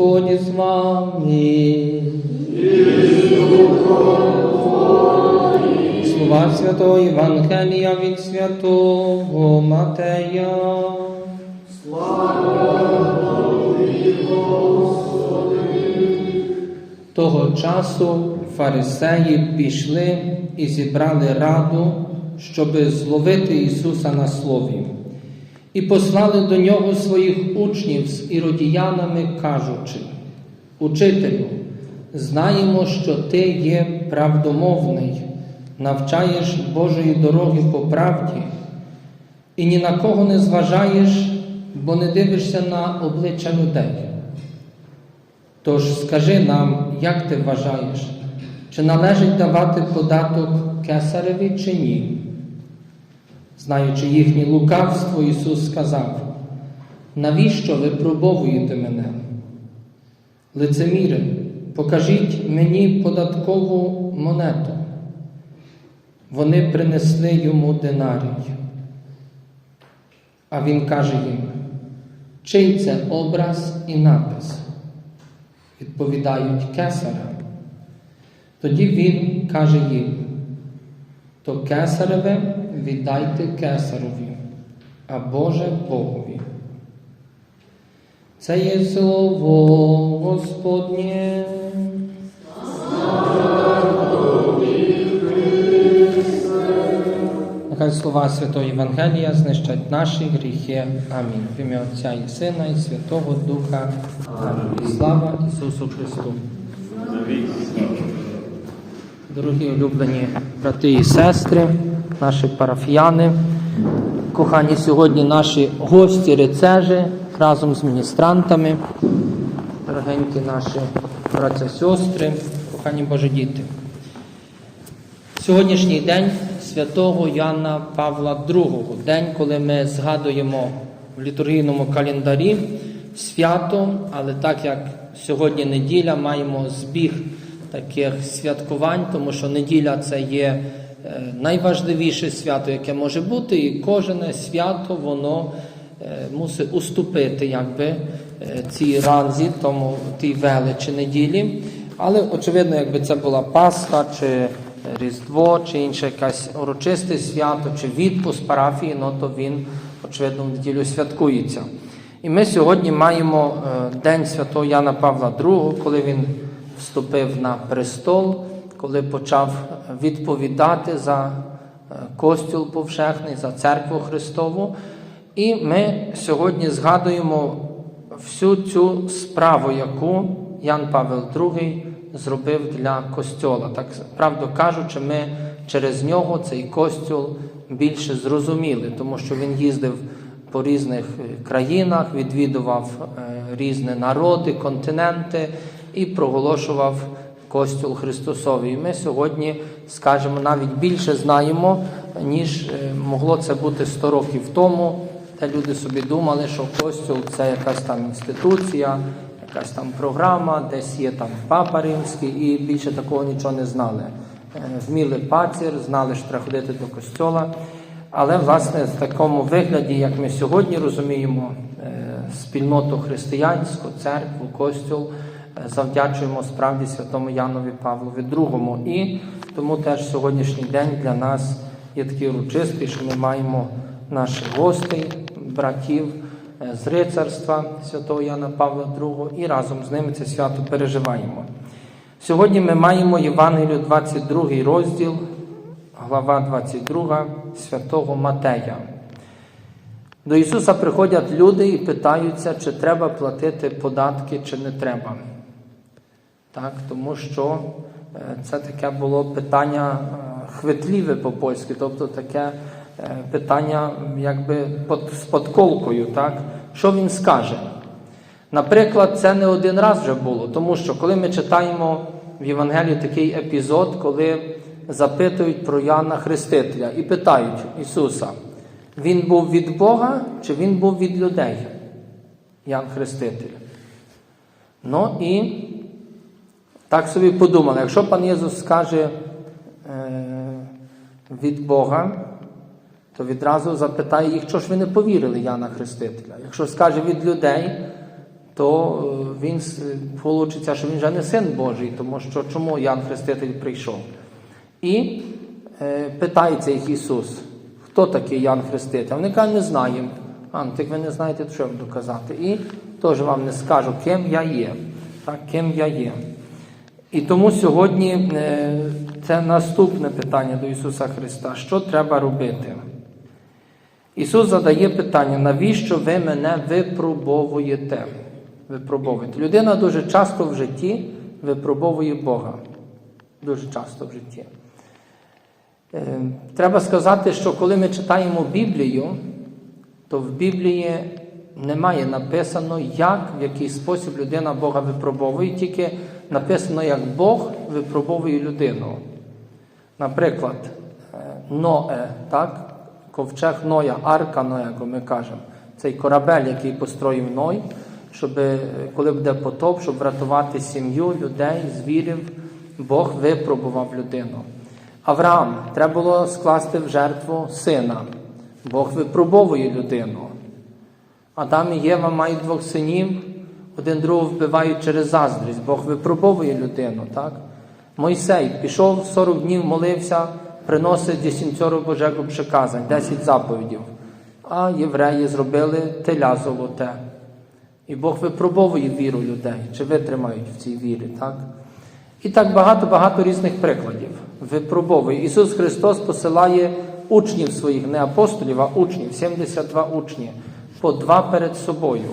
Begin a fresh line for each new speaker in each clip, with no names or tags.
Господь з вами. Слова Святого Євангелія від Святого Матея. Того часу фарисеї пішли і зібрали раду, щоби зловити Ісуса на слові, і послали до нього своїх учнів з іродіянами, кажучи: Учителю, знаємо, що ти є правдомовний, навчаєш Божої дороги по правді, і ні на кого не зважаєш, бо не дивишся на обличчя людей. Тож скажи нам, як ти вважаєш, чи належить давати податок кесареві чи ні? Знаючи їхнє лукавство, Ісус сказав: навіщо ви пробовуєте мене? Лицеміри, покажіть мені податкову монету. Вони принесли йому динарій. А він каже їм, чий це образ і напис? Відповідають кесаря. Тоді він каже їм, то кесареве віддайте кесарові, а Боже Богові. Це є слово Господнє. Нехай слова Святого Євангелія знищать наші гріхи. Амінь. В ім'я Отця і Сина, і Святого Духа. Амінь. Слава Ісусу Христу. Дорогі улюблені брати і сестри, наші парафіяни, кохані сьогодні наші гості, рецежі разом з міністрантами, дорогенькі наші браття сестри, кохані Божі діти. Сьогоднішній день святого Яна Павла II, день, коли ми згадуємо в літургійному календарі свято, але так як сьогодні неділя, маємо збіг таких святкувань, тому що неділя це є найважливіше свято, яке може бути, і кожне свято воно е, мусить уступити якби, е, цій ранзі, тому тій величі неділі. Але очевидно, якби це була Пасха чи Різдво, чи інше якесь урочисте свято, чи відпуск парафії, ну то він, очевидно, в неділю святкується. І ми сьогодні маємо е, День святого Яна Павла II, коли він вступив на престол, коли почав відповідати за е, костюл повшехний, за церкву Христову. І ми сьогодні згадуємо всю цю справу, яку Ян Павел II зробив для костьола. Так правду кажучи, ми через нього цей костюл більше зрозуміли, тому що він їздив по різних е, країнах, відвідував е, різні народи, континенти і проголошував костюл Христосовий. І ми сьогодні, скажімо, навіть більше знаємо, ніж е, могло це бути 100 років тому. Де люди собі думали, що костюл це якась там інституція, якась там програма, десь є там папа римський, і більше такого нічого не знали. Е, Вміли пацір, знали, що треба ходити до костьола. Але, власне, в такому вигляді, як ми сьогодні розуміємо, е, спільноту християнську, церкву, костюл, завдячуємо справді святому Янові Павлові II. І тому теж сьогоднішній день для нас є такий урочистий, що ми маємо наших гостей, братів е, з рицарства святого Яна Павла II і разом з ними це свято переживаємо. Сьогодні ми маємо Євангелію 22 розділ, глава 22. святого Матея. До Ісуса приходять люди і питаються, чи треба платити податки, чи не треба. Так, тому що е, це таке було питання е, хвитліве по-польськи, тобто таке е, питання якби з подколкою. Так? Що він скаже? Наприклад, це не один раз вже було, тому що коли ми читаємо в Євангелії такий епізод, коли запитують про Яна Хрестителя і питають Ісуса, він був від Бога чи він був від людей? Ян Хреститель. Ну і так собі подумали, якщо пан Єсус скаже е, від Бога, то відразу запитає їх, що ж ви не повірили Яна Хрестителя. Якщо скаже від людей, то е, він вийде, що він вже не син Божий, тому що чому Ян Хреститель прийшов? І е, питається їх Ісус, хто такий Ян Хреститель? Вони кажуть, не знаємо. А, ну, так ви не знаєте, що вам доказати. І теж вам не скажу, ким я є. Так, ким я є. І тому сьогодні е, це наступне питання до Ісуса Христа. Що треба робити? Ісус задає питання, навіщо ви мене випробовуєте? Випробовуєте. Людина дуже часто в житті випробовує Бога. Дуже часто в житті. Е, Треба сказати, що коли ми читаємо Біблію, то в Біблії немає написано, як, в який спосіб людина Бога випробовує, тільки написано, як Бог випробовує людину. Наприклад, е, Ноe, так? ковчег Ноя, арка Ноя, як ми кажемо, цей корабель, який построїв Ной, щоб е, коли буде потоп, щоб врятувати сім'ю, людей, звірів, Бог випробував людину. Авраам треба було скласти в жертву сина. Бог випробовує людину. Адам і Єва мають двох синів, один другого вбивають через заздрість. Бог випробовує людину. так? Мойсей пішов 40 днів, молився, приносить десятьору Божого приказань, 10 заповідів. А євреї зробили теля золоте. І Бог випробовує віру людей, чи витримають в цій вірі. так? І так багато-багато різних прикладів. Випробовує. Ісус Христос посилає учнів своїх, не апостолів, а учнів, 72 учні, по два перед собою.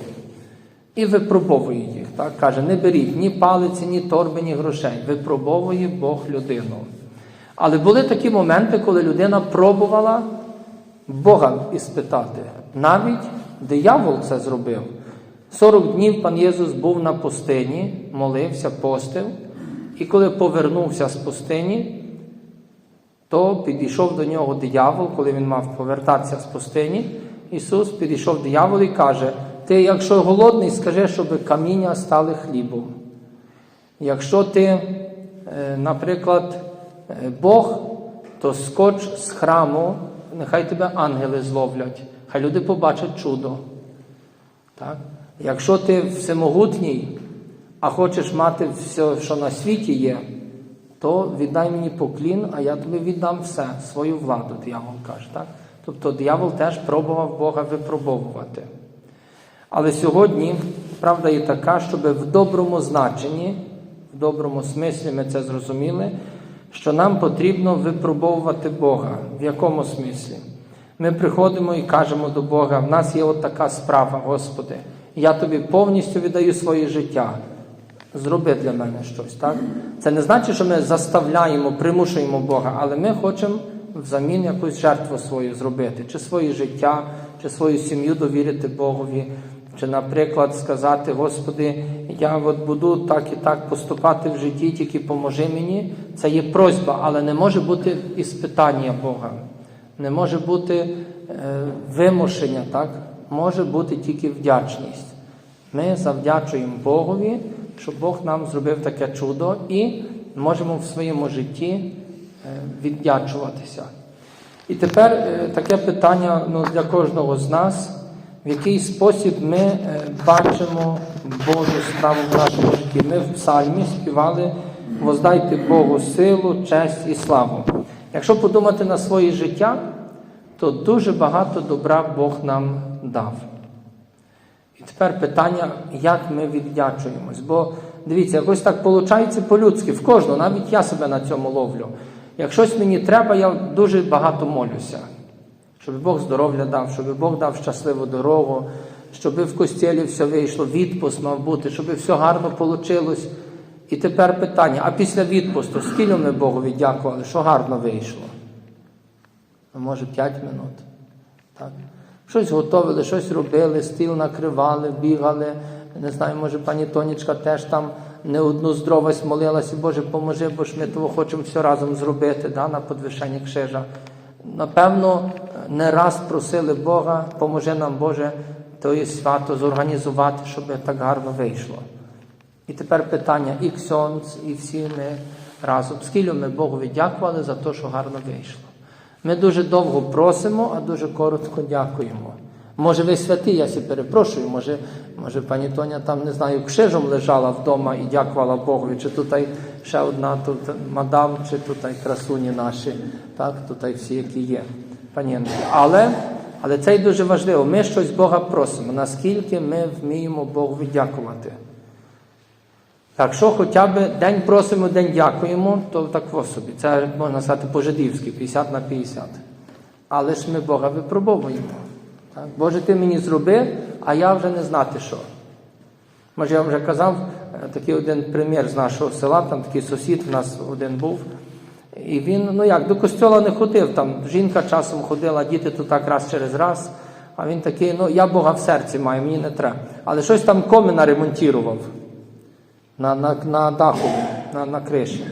І випробовує їх. Так? Каже, не беріть ні палиці, ні торби, ні грошей. Випробовує Бог людину. Але були такі моменти, коли людина пробувала Бога іспитати. Навіть диявол це зробив. 40 днів пан Єсус був на пустині, молився, постив. І коли повернувся з пустині, то підійшов до нього диявол, коли він мав повертатися з пустині. Ісус підійшов диявол і каже: Ти, якщо голодний, скажи, щоб каміння стали хлібом. Якщо ти, е, наприклад, е, Бог, то скоч з храму, нехай тебе ангели зловлять, хай люди побачать чудо. Так? Якщо ти всемогутній, а хочеш мати все, що на світі є, то віддай мені поклін, а я тобі віддам все, свою владу, диявол каже. Так? Тобто диявол теж пробував Бога випробовувати. Але сьогодні правда є така, щоб в доброму значенні, в доброму смислі ми це зрозуміли, що нам потрібно випробовувати Бога. В якому смислі? Ми приходимо і кажемо до Бога, в нас є от така справа, Господи, я тобі повністю віддаю своє життя. Зроби для мене щось. так? Це не значить, що ми заставляємо, примушуємо Бога, але ми хочемо взамін якусь жертву свою зробити, чи своє життя, чи свою сім'ю довірити Богові, чи, наприклад, сказати, Господи, я от буду так і так поступати в житті, тільки поможи мені. Це є просьба, але не може бути іспитання Бога. Не може бути е, вимушення, так? може бути тільки вдячність. Ми завдячуємо Богові, що Бог нам зробив таке чудо, і можемо в своєму житті віддячуватися. І тепер е, таке питання ну, для кожного з нас, в який спосіб ми е, бачимо Божу справу в нашому житті. Ми в псальмі співали Воздайте Богу силу, честь і славу. Якщо подумати на своє життя, то дуже багато добра Бог нам дав. І тепер питання, як ми віддячуємось. Бо дивіться, якось так виходить по-людськи, в кожного, навіть я себе на цьому ловлю. Як щось мені треба, я дуже багато молюся. щоб Бог здоров'я дав, щоб Бог дав щасливу дорогу, щоб в костілі все вийшло, відпуск мав бути, щоб все гарно вийшло. І тепер питання: а після відпусту, скільки ми Богові дякували, що гарно вийшло? Ну, може, 5 минут. Так? Щось готовили, щось робили, стіл накривали, бігали. Не знаю, може, пані Тонічка теж там не одну здоровість молилася, Боже, поможи, бо ж ми того хочемо все разом зробити да, на подвишенні крижа. Напевно, не раз просили Бога, поможи нам, Боже, то свято зорганізувати, щоб так гарно вийшло. І тепер питання і Ксьонц, і всі ми разом. Скільки ми Богові дякували за те, що гарно вийшло. Ми дуже довго просимо, а дуже коротко дякуємо. Може, ви святі, я сі перепрошую, може, може пані Тоня там, не знаю, кшижом лежала вдома і дякувала Богові, чи тут ще одна тут мадам, чи тут красуні наші, так, тут всі, які є. Панінки. Але, але це й дуже важливо. Ми щось Бога просимо, наскільки ми вміємо Богові дякувати. Так що хоча б день просимо, день дякуємо, то так ось собі. Це можна сказати по-жидівськи, 50 на 50. Але ж ми Бога випробовуємо. Так? Боже, ти мені зроби, а я вже не знати що. Може, я вам вже казав, е, такий один примір з нашого села, там такий сусід в нас один був. І він, ну як, до костьола не ходив, там жінка часом ходила, діти то так раз через раз. А він такий, ну я Бога в серці маю, мені не треба. Але щось там комина ремонтував на на, на даху, на на криші.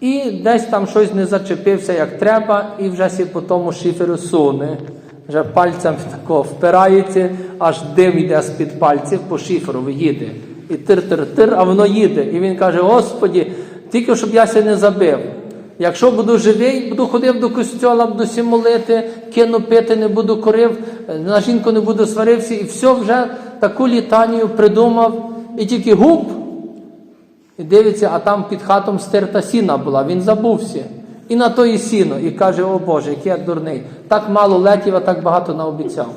І десь там щось не зачепився як треба, і вже сі по тому шиферу суне, вже пальцем тако впирається, аж дим йде з-під пальців по шиферу їде. І тир-тир-тир, а воно їде. І він каже: Господі, тільки щоб я ся не забив. Якщо буду живий, буду ходив до костьола, буду сі молити, кину пити, не буду корив, на жінку не буду сварився, і все вже таку літанію придумав, і тільки губ. І дивиться, а там під хатом стерта сіна була, він забувся. І на то і сіно, і каже, о Боже, який я дурний. Так мало летів, а так багато наобіцяв.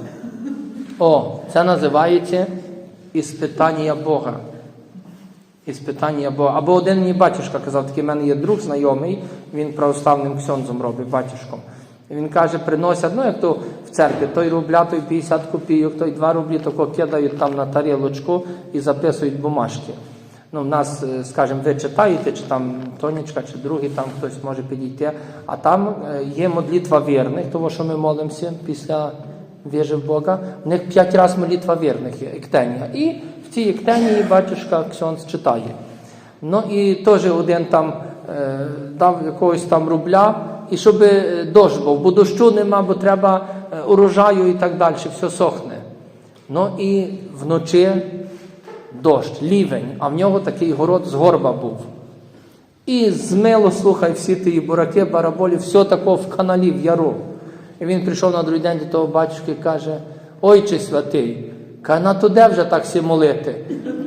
О, це називається іспитання Бога. Іспитання Бога. Або один мені батюшка казав, такий в мене є друг знайомий, він православним ксьонзом робить, батюшком. І він каже, приносять, ну як то в церкві, той рубля, той 50 копійок, той 2 рублі, тако кидають там на тарілочку і записують бумажки. Ну, в нас, е, скажімо, ви читаєте, чи там Тонічка, чи другий, там хтось може підійти. А там е, є молитва вірних, тому що ми молимося після віри в Бога. В них п'ять разів молитва вірних є, ектенія. І в цій ектенії батюшка Ксьонс читає. Ну і теж один там е, дав якогось там рубля, і щоб дощ був, бо дощу нема, бо треба урожаю і так далі, все сохне. Ну і вночі дощ, лівень, а в нього такий город з горба був. І змило, слухай, всі ті бураки, бараболі, все тако в каналі, в яру. І він прийшов на другий день до того батюшки і каже: Ойче святий, каже, на то де вже так всі молити?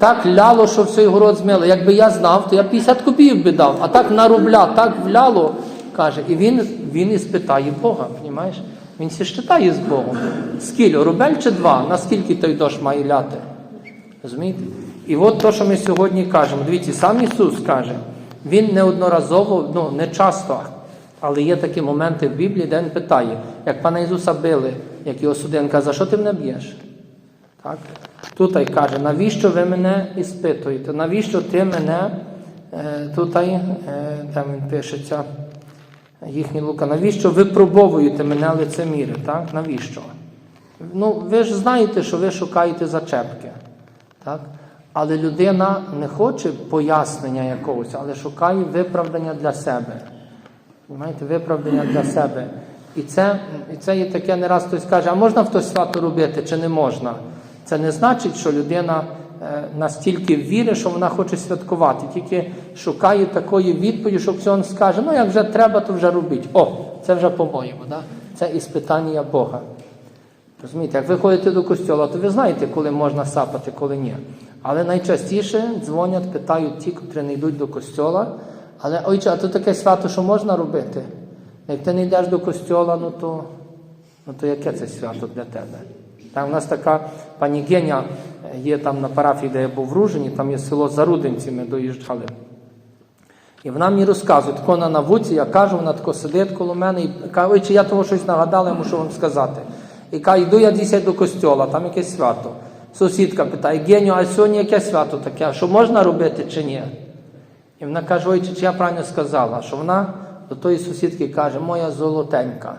Так ляло, що все город змило. Якби я знав, то я 50 копійок би дав, а так на рубля, так вляло. Каже, і він він і спитає Бога, розумієш? Він сі щитає з Богом. Скільки, рубель чи два? Наскільки той дощ має ляти? Розумієте? І от то, що ми сьогодні кажемо. Дивіться, сам Ісус каже, Він неодноразово, ну не часто, але є такі моменти в Біблії, де Він питає, як пана Ісуса били, як його судин, каже, за що ти мене б'єш? Так? Тут каже, навіщо ви мене іспитуєте? Навіщо ти мене е, тут, е, там він пишеться, їхній лука, навіщо ви пробовуєте мене лицеміри? Так? Навіщо? Ну, ви ж знаєте, що ви шукаєте зачепки. Так? Але людина не хоче пояснення якогось, але шукає виправдання для себе. Знаєте, виправдання для себе. І це і це є таке не раз хтось каже, а можна хтось свято робити чи не можна? Це не значить, що людина е, настільки вірить, що вона хоче святкувати, тільки шукає такої відповіді, що Ксьон скаже, ну як вже треба, то вже робіть. О, це вже по-моєму. Да? Це іспитання Бога. Розумієте, як ви ходите до костьола, то ви знаєте, коли можна сапати, коли ні. Але найчастіше дзвонять, питають ті, котрі не йдуть до костьола. Але ойче, а то таке свято, що можна робити? Як ти не йдеш до костьола, ну то ну то яке це свято для тебе? Там у нас така пані Геня є там на парафії, де я був в Ружині, там є село Зарудинці, ми доїжджали. І вона мені розказує, тако на вуці, я кажу, вона тако сидить коло мене і каже, ой, чи я того щось нагадала, я мушу вам сказати. І каже, йду я десь до костьола, там якесь свято. Сусідка питає, Геню, а сьогодні яке свято таке? Що можна робити чи ні? І вона каже, ой, чи, я правильно сказала, що вона до тої сусідки каже, моя золотенька.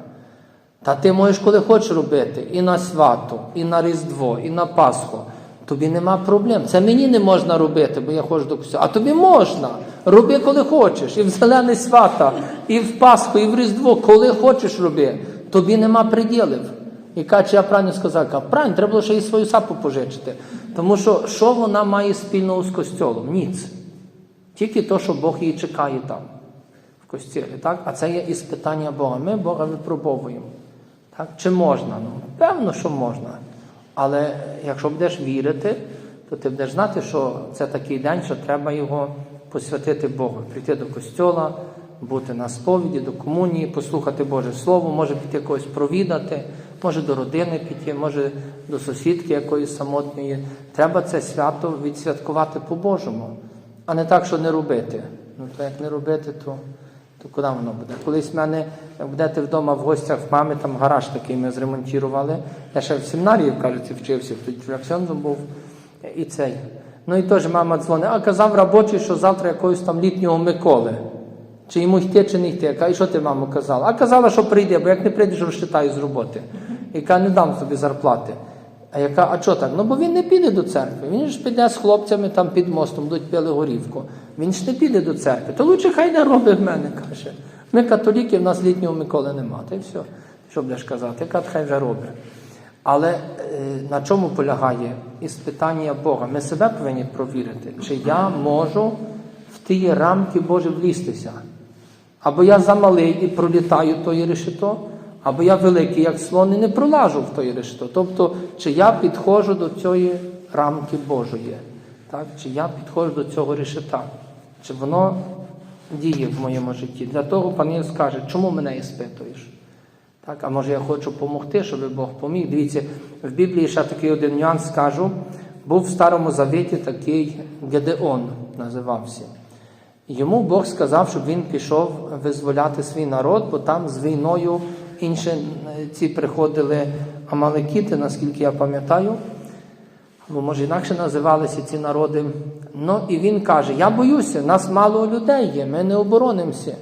Та ти можеш коли хочеш робити, і на свято, і на Різдво, і на Пасху. Тобі нема проблем. Це мені не можна робити, бо я ходжу до костюла. А тобі можна. Роби, коли хочеш. І в зелене свята, і в Пасху, і в Різдво, коли хочеш роби. Тобі нема приділів. І каже, я правильно сказав, каже, правильно, треба було ще і свою сапу пожичити. Тому що що вона має спільного з костьолом? Ніц. Тільки то, що Бог її чекає там, в костілі. Так? А це є іспитання Бога. Ми Бога випробовуємо. Так? Чи можна? Ну, певно, що можна. Але якщо будеш вірити, то ти будеш знати, що це такий день, що треба його посвятити Богу, прийти до костьола, бути на сповіді, до комунії, послухати Боже Слово, може піти когось провідати, може до родини піти, може до сусідки якоїсь самотньої. Треба це свято відсвяткувати по-божому, а не так, що не робити. Ну, то як не робити, то то куди воно буде? Колись в мене як будете вдома в гостях в мами, там гараж такий ми зремонтували. Я ще в семінарії, кажеться, вчився, тоді фракціоном був і цей. Ну і теж мама дзвонить, а казав робочий, що завтра якогось там літнього Миколи. Чи йому йти, чи не йти. Я кажу, і що ти, мамо, казала? А казала, що прийде, бо як не прийдеш, розчитаю з роботи. Каже, не дам тобі зарплати. А яка, а що так? Ну бо він не піде до церкви. Він ж піде з хлопцями там під мостом, будуть пили горівку. Він ж не піде до церкви. То лучше хай не робить в мене, каже. Ми католіки, в нас літнього Миколи нема. Та й все. Що будеш казати? Яка хай вже робить. Але е, на чому полягає іспитання Бога? Ми себе повинні провірити, чи я можу в ті рамки Божі влізтися. Або я замалий і пролітаю тої решето, або я великий, як слон, і не пролажу в тої решето. Тобто, чи я підходжу до цієї рамки Божої, так? чи я підходжу до цього решета, чи воно діє в моєму житті. Для того пан Єс каже, чому мене іспитуєш? Так, а може я хочу допомогти, щоб Бог поміг. Дивіться, в Біблії ще такий один нюанс скажу. Був в Старому Завіті такий Гедеон називався. Йому Бог сказав, щоб він пішов визволяти свій народ, бо там з війною інші е, ці приходили амалекіти, наскільки я пам'ятаю, або може інакше називалися ці народи. Ну і він каже: Я боюся, нас мало людей є, ми не оборонимося.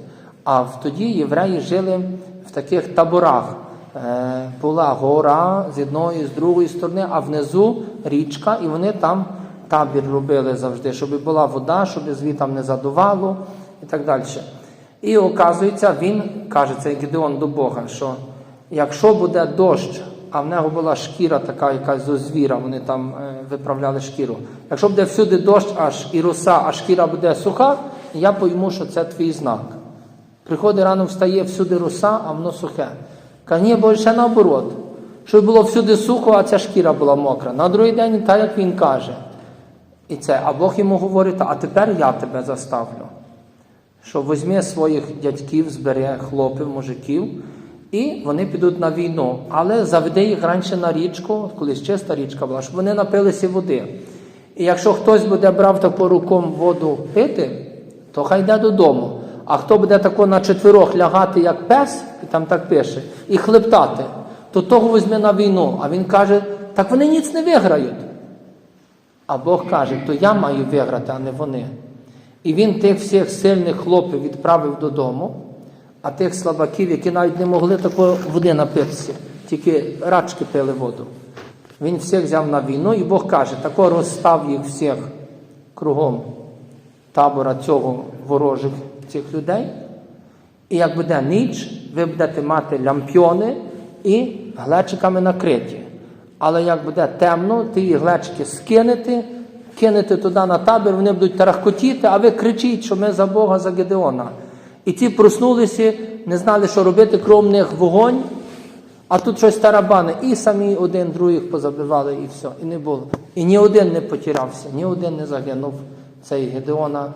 А тоді євреї жили в таких таборах. Е, Була гора з одної, з другої сторони, а внизу річка, і вони там табір робили завжди, щоб була вода, щоб звітам не задувало і так далі. І оказується, він каже цей Гедеон до Бога, що якщо буде дощ, а в нього була шкіра така, якась зо звіра, вони там е, виправляли шкіру. Якщо буде всюди дощ, аж і роса, а шкіра буде суха, я пойму, що це твій знак. Приходить рано встає всюди роса, а воно сухе. Каже, ні, бо ще наоборот. Щоб було всюди сухо, а ця шкіра була мокра. На другий день, так як він каже. І це, а Бог йому говорить, а тепер я тебе заставлю. Що візьми своїх дядьків, збере хлопів, мужиків, і вони підуть на війну. Але заведи їх раніше на річку, колись чиста річка була, щоб вони напилися води. І якщо хтось буде брав таку руком воду пити, то хай йде додому. А хто буде тако на четверох лягати, як пес, і там так пише, і хлептати, то того візьме на війну. А він каже, так вони ніц не виграють. А Бог каже, то я маю виграти, а не вони. І він тих всіх сильних хлопців відправив додому, а тих слабаків, які навіть не могли такої води напитися, тільки рачки пили воду. Він всіх взяв на війну, і Бог каже, тако розстав їх всіх кругом табора цього ворожих цих людей. І як буде ніч, ви будете мати лямпьони і глечиками накриті. Але як буде темно, ті глечики скинете, кинете туди на табір, вони будуть тарахкотіти, а ви кричіть, що ми за Бога, за Гедеона. І ті проснулися, не знали, що робити, крім них вогонь, а тут щось тарабани. І самі один других позабивали, і все. І не було. І ні один не потірався, ні один не загинув цей Гедеона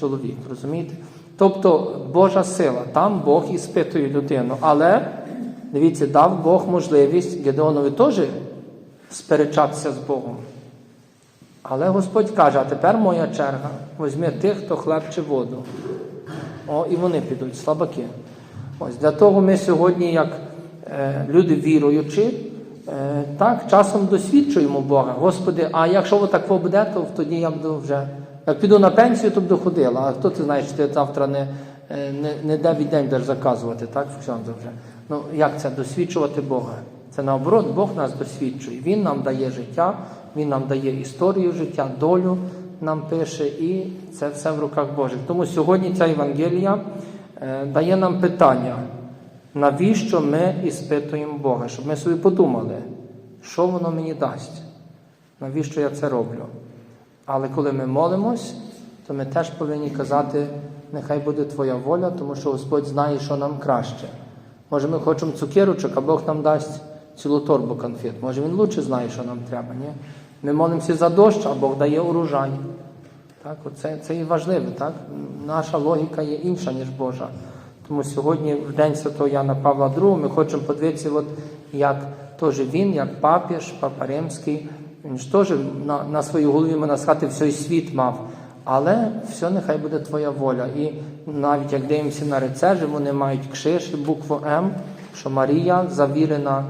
чоловік. Розумієте? Тобто Божа сила, там Бог іспитує людину. Але, дивіться, дав Бог можливість Гедеонові теж сперечатися з Богом. Але Господь каже, а тепер моя черга, візьми тих, хто хлеб чи воду. О, і вони підуть, слабаки. Ось для того ми сьогодні, як е, люди віруючі, е, так, часом досвідчуємо Бога. Господи, а якщо отак буде, то тоді я буду вже. Як піду на пенсію, то буду ходила. А хто ти знаєш, ти завтра не, е, не, не дев'ять день будеш заказувати, так? Вже. Ну як це досвідчувати Бога? Це наоборот, Бог нас досвідчує. Він нам дає життя, Він нам дає історію життя, долю нам пише, і це все в руках Божих. Тому сьогодні ця Євангелія е, дає нам питання, навіщо ми іспитуємо Бога, щоб ми собі подумали, що воно мені дасть, навіщо я це роблю. Але коли ми молимось, то ми теж повинні казати, нехай буде Твоя воля, тому що Господь знає, що нам краще. Може, ми хочемо цукерочок, а Бог нам дасть цілу торбу конфет. Може, Він лучше знає, що нам треба. Ні? Ми молимося за дощ, а Бог дає урожай. Так, оце, це і важливе. Так? Наша логіка є інша, ніж Божа. Тому сьогодні, в День Святого Яна Павла II, ми хочемо подивитися, от, як теж він, як папіж, папа Римський, він ж теж на, на своїй голові можна сказати, всій світ мав. Але все нехай буде твоя воля. І навіть як дивимося на рецежі, вони мають кшиш букву М, що Марія завірена,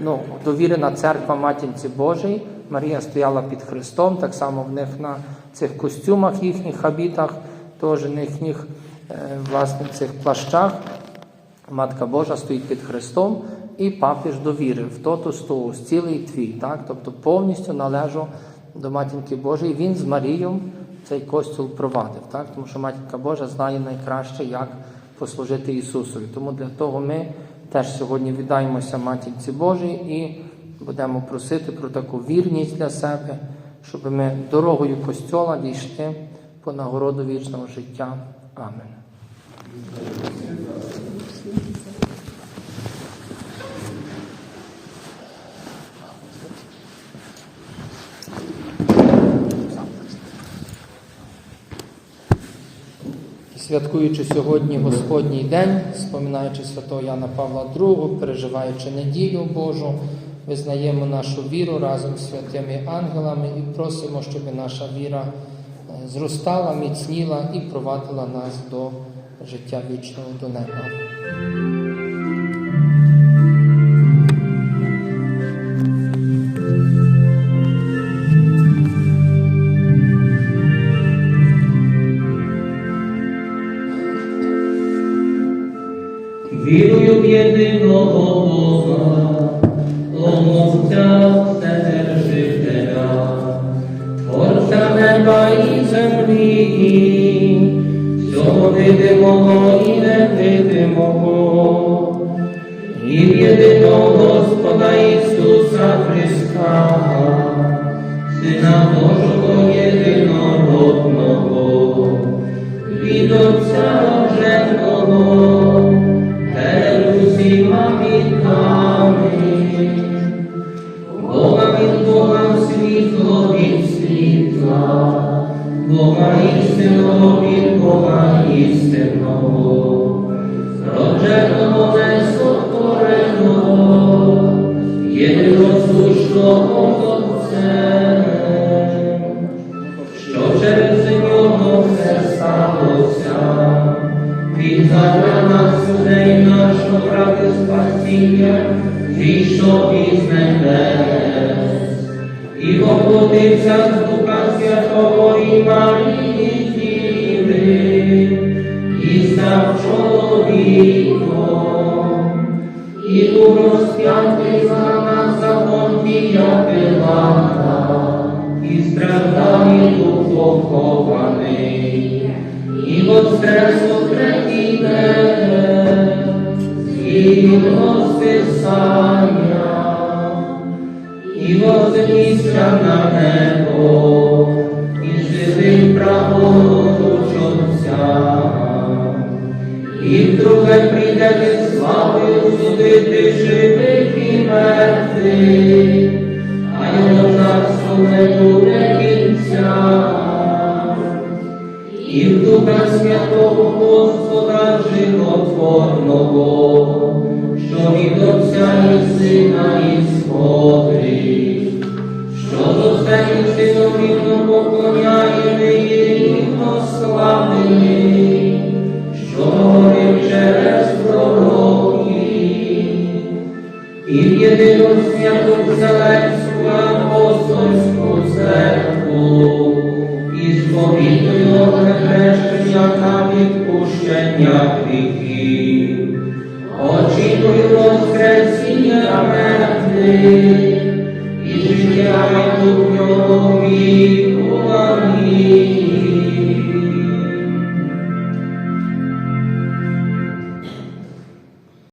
ну, довірена церква Матінці Божій. Марія стояла під Христом, так само в них на цих костюмах, їхніх хабітах, теж на їхніх е, власне цих плащах. Матка Божа стоїть під Христом, і папіж довірив тоту стоус, цілий твій, так? тобто повністю належу до Матінки Божої. Він з Марією цей костюл провадив, так? тому що Матінка Божа знає найкраще, як послужити Ісусові. Тому для того ми теж сьогодні віддаємося Матінці Божій і будемо просити про таку вірність для себе, щоб ми дорогою костьола дійшли по нагороду вічного життя. Амен. Святкуючи сьогодні Господній день, споминаючи святого Яна Павла II, переживаючи неділю Божу, визнаємо нашу віру разом з святими ангелами і просимо, щоб наша віра е, зростала, міцніла і провадила нас до життя вічного до неба.
Бога істинного від Бога істинного, родженого несотвореного, єдиносушного
보고